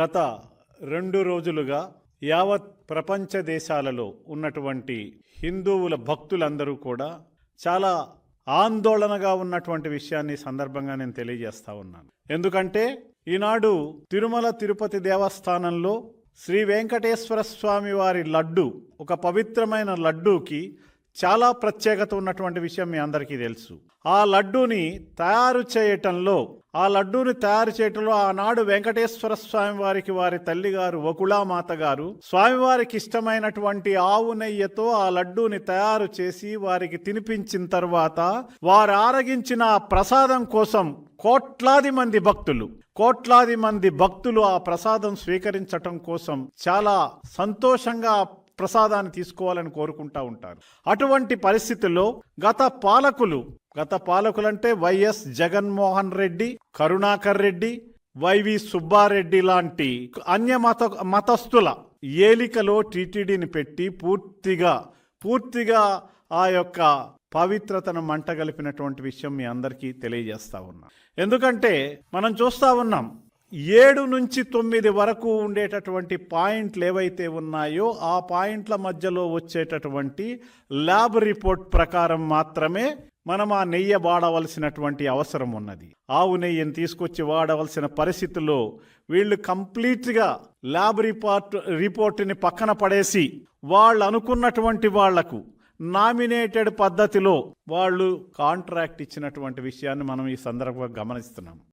గత రెండు రోజులుగా యావత్ ప్రపంచ దేశాలలో ఉన్నటువంటి హిందువుల భక్తులందరూ కూడా చాలా ఆందోళనగా ఉన్నటువంటి విషయాన్ని సందర్భంగా నేను తెలియజేస్తా ఉన్నాను. ఎందుకంటే ఈనాడు తిరుమల తిరుపతి దేవస్థానంలో శ్రీ వెంకటేశ్వర స్వామి వారి లడ్డు ఒక పవిత్రమైన లడ్డూకి చాలా ప్రత్యేకత ఉన్నటువంటి విషయం మీ అందరికీ తెలుసు. ఆ లడ్డూని తయారు చేయటంలో ఆ లడ్డూని తయారు చేయటంలో ఆనాడు వెంకటేశ్వర స్వామి వారికి వారి తల్లిగారు వకుళామాత గారు స్వామివారికి ఇష్టమైనటువంటి ఆవు నెయ్యతో ఆ లడ్డూని తయారు చేసి వారికి తినిపించిన తర్వాత వారు ఆరగించిన ప్రసాదం కోసం కోట్లాది మంది భక్తులు కోట్లాది మంది భక్తులు ఆ ప్రసాదం స్వీకరించటం కోసం చాలా సంతోషంగా ప్రసాదాన్ని తీసుకోవాలని కోరుకుంటా ఉంటారు. అటువంటి పరిస్థితుల్లో గత పాలకులు గత పాలకులంటే వైఎస్ జగన్మోహన్ రెడ్డి కరుణాకర్ రెడ్డి వైవి సుబ్బారెడ్డి లాంటి అన్య మత మతస్థుల ఏలికలో టీటీడీని పెట్టి పూర్తిగా పూర్తిగా ఆ యొక్క పవిత్రతను మంటగలిపినటువంటి విషయం మీ అందరికీ తెలియజేస్తా ఉన్నా. ఎందుకంటే మనం చూస్తా ఉన్నాం ఏడు నుంచి తొమ్మిది వరకు ఉండేటటువంటి పాయింట్లు ఏవైతే ఉన్నాయో ఆ పాయింట్ల మధ్యలో వచ్చేటటువంటి ల్యాబ్ రిపోర్ట్ ప్రకారం మాత్రమే మనం ఆ నెయ్యి వాడవలసినటువంటి అవసరం ఉన్నది. ఆవు నెయ్యిని తీసుకొచ్చి వాడవలసిన పరిస్థితుల్లో వీళ్ళు కంప్లీట్గా ల్యాబ్ రిపోర్ట్ రిపోర్ట్ని పక్కన పడేసి వాళ్ళు అనుకున్నటువంటి వాళ్ళకు నామినేటెడ్ పద్ధతిలో వాళ్ళు కాంట్రాక్ట్ ఇచ్చినటువంటి విషయాన్ని మనం ఈ సందర్భంగా గమనిస్తున్నాం.